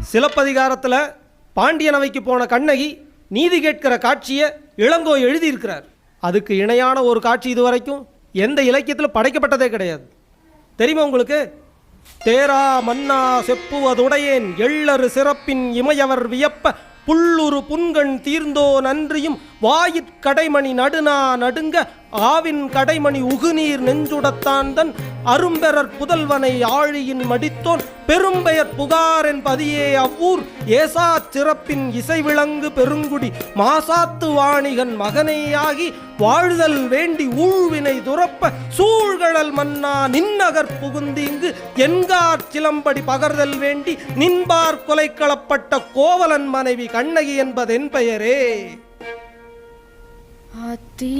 சிலப்பதிகாரத்தில் பாண்டியனவைக்கு போன கண்ணகி நீதி கேட்கிற காட்சியை இளங்கோ எழுதியிருக்கிறார். அதுக்கு இணையான ஒரு காட்சி இதுவரைக்கும் எந்த இலக்கியத்தில் படைக்கப்பட்டதே கிடையாது. தெரியுமா உங்களுக்கு? தேரா மன்னா செப்புவதுடையேன் எள்ளறு சிறப்பின் இமையவர் வியப்ப புல்லுரு புன்கண் தீர்ந்தோ நன்றியும் வாயிற் கடைமணி நடுநா நடுங்க ஆவின் கடைமணி உகுநீர் நெஞ்சுடத்தான் தன் அரும்பெறற் புதல்வனை ஆழியின் மடித்தோன் பெரும்பெயர் புகாரென் பதியே அவ்வூர் ஏசா சிறப்பின் இசைவிளங்கு பெருங்குடி மாசாத்து வாணிகன் மகனேயாகி வாழ்தல் வேண்டி ஊழ்வினை துரப்ப கடல் மன்னா நின்னகர் புகுந்தீங்கு என்கார் சிலம்படி பகர்தல் வேண்டி நின்பார் கொலைக்களப்பட்ட கோவலன் மனைவி கண்ணகி என்பதென் பெயரே. ஆத்தி.